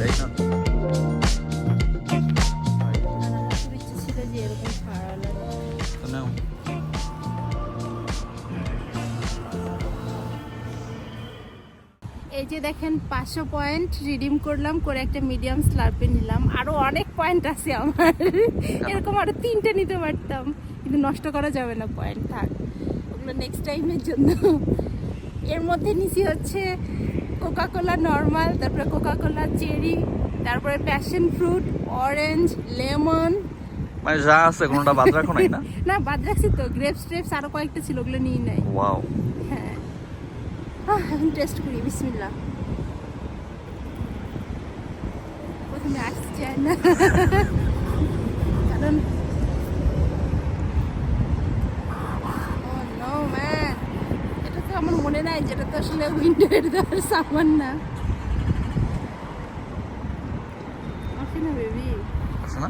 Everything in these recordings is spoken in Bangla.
খাইলাই না? এই যে দেখেন, পাঁচশো পয়েন্ট রিডিম করলাম, করে একটা মিডিয়াম স্লার্পে নিলাম। আরও অনেক পয়েন্ট আছে আমার। এরকম আরও তিনটে নিতে পারতাম। কিন্তু নষ্ট করা যাবে না পয়েন্ট থাক। ওগুলো নেক্সট টাইমের জন্য। এর মধ্যে নিচে হচ্ছে কোকা কোলা নর্মাল তারপরে কোকা কোলা চেরি তারপরে প্যাশন ফ্রুট অরেঞ্জ লেমন মানে যা আছে কোনোটা বাদ রাখো নাই না? না বাদ রাখছি তো। গ্রেপস ট্রেপস আরও কয়েকটা ছিল ওগুলো নিয়ে নেয় ওয়াও হ্যাঁ। এখন টেস্ট করি বিসমিল্লা প্রথমে চায় না। কারণ Oh no, man. এটা তো আমার মনে নাই যেটা তো আসলে উইন্ডোর দেওয়ার সামান না। বেবি আছে না?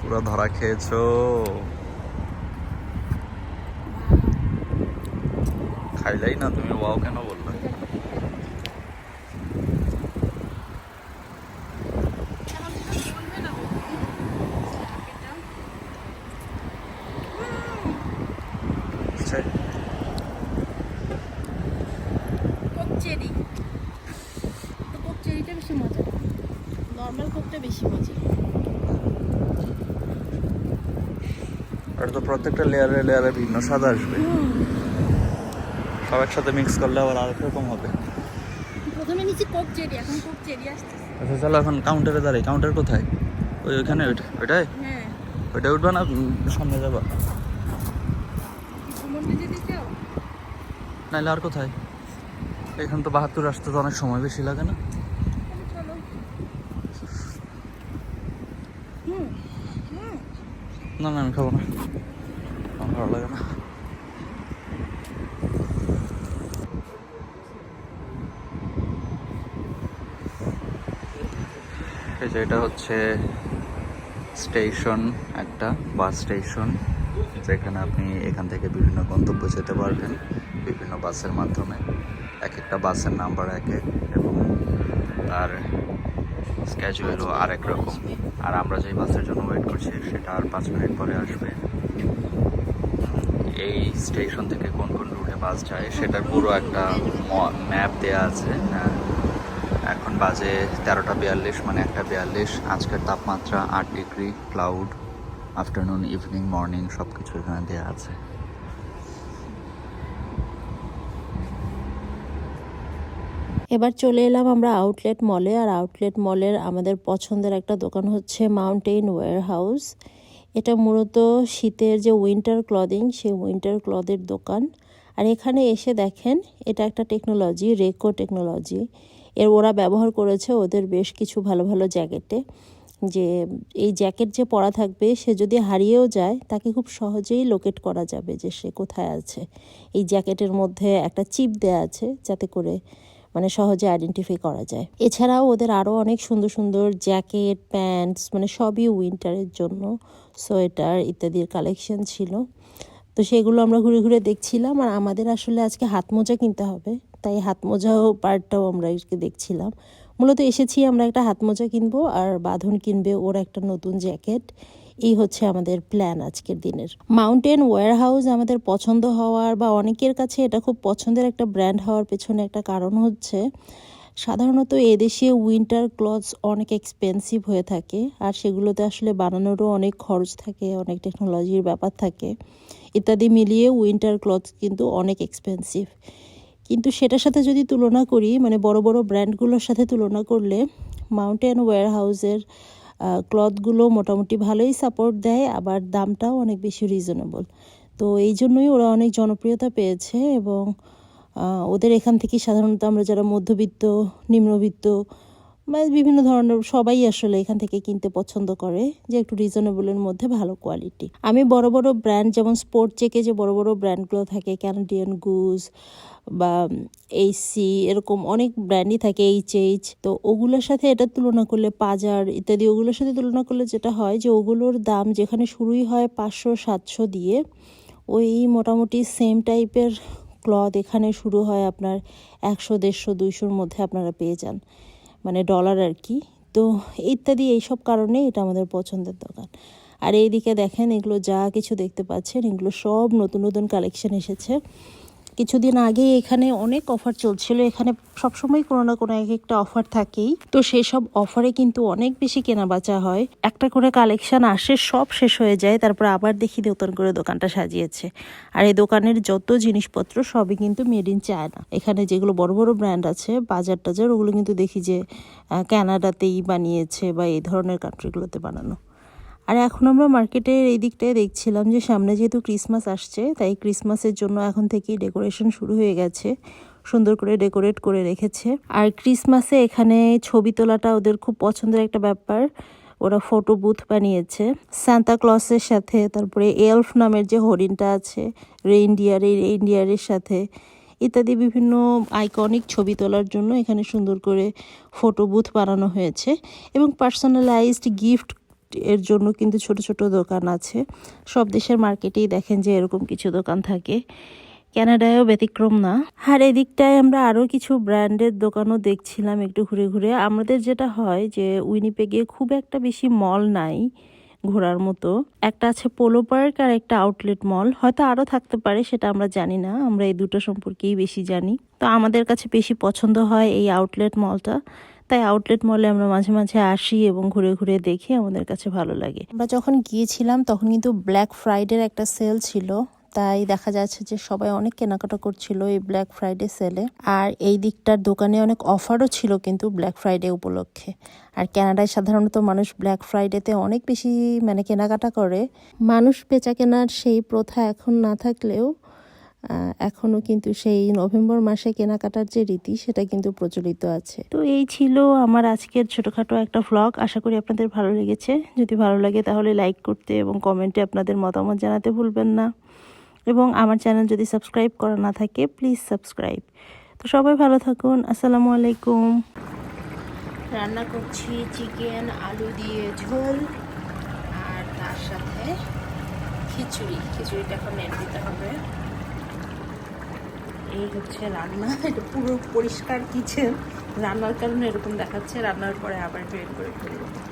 পুরো ধরা খেয়েছো। খাইলাই না তুমি ওয়াও কেন বললে? কোক চেরি তো কোক চেরিটা বেশি মজা নর্মাল কোকটা বেশি মজা। এটা তো প্রত্যেকটা লেয়ারে লেয়ারে ভিন্ন স্বাদ আসবে। সব একসাথে মিক্স করলে আবার আরেক রকম হবে। প্রথমে নিচে কোক চেরি এখন কোক চেরি আসতেছে আচ্ছা চলো এখন কাউন্টারে দাঁড়াই। কাউন্টার কোথায়? ওই ওইখানে ওইটা ওইটাই? হ্যাঁ। ওইটা উঠবা না? সামনে যাবা। নাইলে আর কোথায়? এখান তো বাহাত্তর আসতে তো অনেক সময় বেশি লাগে না তাহলে চলো হুম হুম না আমি খাব না। আমার ভালো লাগে না। এই এটা হচ্ছে স্টেশন, একটা বাস স্টেশন, যেখানে আপনি এখান থেকে বিভিন্ন গন্তব্য যেতে পারবেন, বিভিন্ন বাসের মাধ্যমে। এক একটা বাসের নাম্বার এক এক এবং তার স্ক্যাজুয়েলও আরেক রকম। আর আমরা যেই বাসের জন্য ওয়েট করছি, সেটা আর পাঁচ মিনিট পরে আসবে। এই স্টেশন থেকে কোন কোন রুটে বাস যায়, সেটার পুরো একটা ম্যাপ দেয়া আছে। হ্যাঁ। এখন বাজে তেরোটা বিয়াল্লিশ মানে একটা বিয়াল্লিশ। আজকের তাপমাত্রা আট degree cloud afternoon evening morning সব কিছু এখানে দেওয়া আছে। এবার চলে এলাম আমরা আউটলেট মলে আর আউটলেট মলের আমাদের পছন্দের একটা দোকান হচ্ছে মাউন্টেন ওয়্যার হাউস এটা মূলত শীতের যে উইন্টার ক্লদিং সেই উইন্টার ক্লথের দোকান। আর এখানে এসে দেখেন, এটা একটা টেকনোলজি রেকো টেকনোলজি এর ওরা ব্যবহার করেছে ওদের বেশ কিছু ভালো ভালো জ্যাকেটে যে এই জ্যাকেট যে পরা থাকবে, সে যদি হারিয়েও যায়, তাকে খুব সহজেই লোকেট করা যাবে যে সে কোথায় আছে। এই জ্যাকেটের মধ্যে একটা চিপ দেয়া আছে যাতে করে মানে সহজে আইডেন্টিফাই করা যায়। এছাড়াও ওদের আরও অনেক সুন্দর সুন্দর জ্যাকেট প্যান্টস মানে সবই উইন্টারের জন্য। সোয়েটার ইত্যাদির কালেকশন ছিল। তো সেগুলো আমরা ঘুরে ঘুরে দেখছিলাম আর আমাদের আসলে আজকে হাত মোজা কিনতে হবে। তাই হাত মোজাও পার্টটাও আমরা আজকে দেখছিলাম। মূলত এসেছি আমরা একটা হাত মোজা কিনবো আর বাঁধন কিনবে ওর একটা নতুন জ্যাকেট। এই হচ্ছে আমাদের প্ল্যান আজকের দিনের। মাউন্টেন ওয়্যার হাউস আমাদের পছন্দ হওয়ার বা অনেকের কাছে এটা খুব পছন্দের একটা ব্র্যান্ড হওয়ার পেছনে একটা কারণ হচ্ছে, সাধারণত এদেশে উইন্টার ক্লথস অনেক এক্সপেন্সিভ হয়ে থাকে আর সেগুলোতে আসলে বানানোরও অনেক খরচ থাকে, অনেক টেকনোলজির ব্যাপার থাকে। ইত্যাদি মিলিয়ে উইন্টার ক্লথস কিন্তু অনেক এক্সপেন্সিভ কিন্তু সেটার সাথে যদি তুলনা করি মানে বড় বড় ব্র্যান্ডগুলোর সাথে তুলনা করলে মাউন্টেন ওয়্যার হাউসের ক্লথগুলো মোটামুটি ভালোই সাপোর্ট দেয়, আবার দামটাও অনেক বেশি রিজনেবল তো এই জন্যই ওরা অনেক জনপ্রিয়তা পেয়েছে এবং ওদের এখান থেকে সাধারণত আমরা যারা মধ্যবিত্ত, নিম্নবিত্ত মানে বিভিন্ন ধরনের সবাই আসলে এখান থেকে কিনতে পছন্দ করে যে একটু রিজনেবলের মধ্যে ভালো কোয়ালিটি আমি বড় বড় ব্র্যান্ড যেমন স্পোর্ট চেকে যে বড় বড় ব্র্যান্ডগুলো থাকে ক্যানাডিয়ান গুজ বা এইসি এরকম অনেক ব্র্যান্ডই থাকে এইচ এইচ তো ওগুলোর সাথে এটার তুলনা করলে পাজার ইত্যাদি ওগুলোর সাথে তুলনা করলে যেটা হয় যে ওগুলোর দাম যেখানে শুরুই হয় পাঁচশো, সাতশো দিয়ে, ওই মোটামুটি সেম টাইপের ক্লথ এখানে শুরু হয় আপনার একশো, দেড়শো, দুইশোর মধ্যে আপনারা পেয়ে যান। মানে ডলার আর কি। তো ইত্যাদি এইসব কারণে এটা আমাদের পছন্দের দোকান। আর এইদিকে দেখেন এগুলো যা কিছু দেখতে পাচ্ছেন, এগুলো সব নতুন নতুন কালেকশন এসেছে। কিছুদিন আগে এখানে অনেক অফার চলছিল। এখানে সবসময় কোনো না কোনো এক একটা অফার থাকেই। তো সেই সব অফারে কিন্তু অনেক বেশি কেনা বেচা হয়। একটা করে কালেকশন আসে সব শেষ হয়ে যায়। তারপর আবার দেখি নতুন করে দোকানটা সাজিয়েছে। আর এই দোকানের যত জিনিসপত্র সবই কিন্তু মেড ইন চায়না এখানে যেগুলো বড় বড় ব্র্যান্ড আছে বাজার টাজার ওগুলো কিন্তু দেখি যে আহ, কানাডাতেই বানিয়েছে বা এই ধরনের কান্ট্রিগুলোতে বানানো। আর এখন আমরা মার্কেটের এই দিকটায় দেখছিলাম যে সামনে যেহেতু ক্রিসমাস আসছে, তাই ক্রিসমাসের জন্য এখন থেকেই ডেকোরেশন শুরু হয়ে গেছে, সুন্দর করে ডেকোরেট করে রেখেছে। আর ক্রিসমাসে এখানে ছবি তোলাটা ওদের খুব পছন্দের একটা ব্যাপার, ওরা ফটো বুথ বানিয়েছে। সান্তা ক্লসের সাথে, তারপরে এলফ নামের যে হরিণটা আছে রেইনডিয়ার এই রেইনডিয়ারের সাথে, ইত্যাদি বিভিন্ন আইকনিক ছবি তোলার জন্য এখানে সুন্দর করে ফটো বুথ বানানো হয়েছে। এবং পার্সোনালাইজড গিফট এর জন্য কিন্তু ছোট ছোট দোকান আছে। সব দেশের মার্কেটেই দেখেন যে এরকম কিছু দোকান থাকে। ক্যানাডায়ও ব্যতিক্রম না। আর এদিকটায় আমরা আরও কিছু ব্র্যান্ডের দোকানও দেখছিলাম একটু ঘুরে ঘুরে। আমাদের যেটা হয় যে উইনিপেগে খুব একটা বেশি মল নাই ঘোরার মতো। একটা আছে পোলো পার্ক আর একটা আউটলেট মল। হয়তো আরও থাকতে পারে, সেটা আমরা জানি না। আমরা এই দুটো সম্পর্কেই বেশি জানি। তো আমাদের কাছে বেশি পছন্দ হয় এই আউটলেট মলটা। তাই আউটলেট মলে আমরা মাঝে মাঝে আসি এবং ঘুরে ঘুরে দেখি, আমাদের কাছে ভালো লাগে। আমরা যখন গিয়েছিলাম তখন কিন্তু ব্ল্যাক ফ্রাইডের একটা সেল ছিল। তাই দেখা যাচ্ছে যে সবাই অনেক কেনাকাটা করছিল এই ব্ল্যাক ফ্রাইডে সেলে আর এই দিকটার দোকানে অনেক অফারও ছিল কিন্তু ব্ল্যাক ফ্রাইডে উপলক্ষে। আর কানাডায় সাধারণত মানুষ ব্ল্যাক ফ্রাইডেতে অনেক বেশি মানে কেনাকাটা করে। মানুষ বেচা কেনার সেই প্রথা এখন না থাকলেও আহ, এখনও কিন্তু সেই নভেম্বর মাসে কেনাকাটার যে রীতি সেটা কিন্তু প্রচলিত আছে। তো এই ছিল আমার আজকের ছোটখাটো একটা ভ্লগ আশা করি আপনাদের ভালো লেগেছে। যদি ভালো লাগে তাহলে লাইক করতে এবং কমেন্টে আপনাদের মতামত জানাতে ভুলবেন না। এবং আমার চ্যানেল যদি সাবস্ক্রাইব করা না থাকে প্লিজ সাবস্ক্রাইব তো সবাই ভালো থাকুন। আসসালামু আলাইকুম। রান্না করছি চিকেন আলু দিয়ে ঝোল আর তার সাথে খিচুড়ি। খিচুড়িটা এখন নেড়ে দিতে হবে। এই হচ্ছে রান্না, এটা পুরো পরিষ্কার কিচেন। রান্নার কারণে এরকম দেখাচ্ছে, রান্নার পরে আবার ট্রেন করে ফেলব।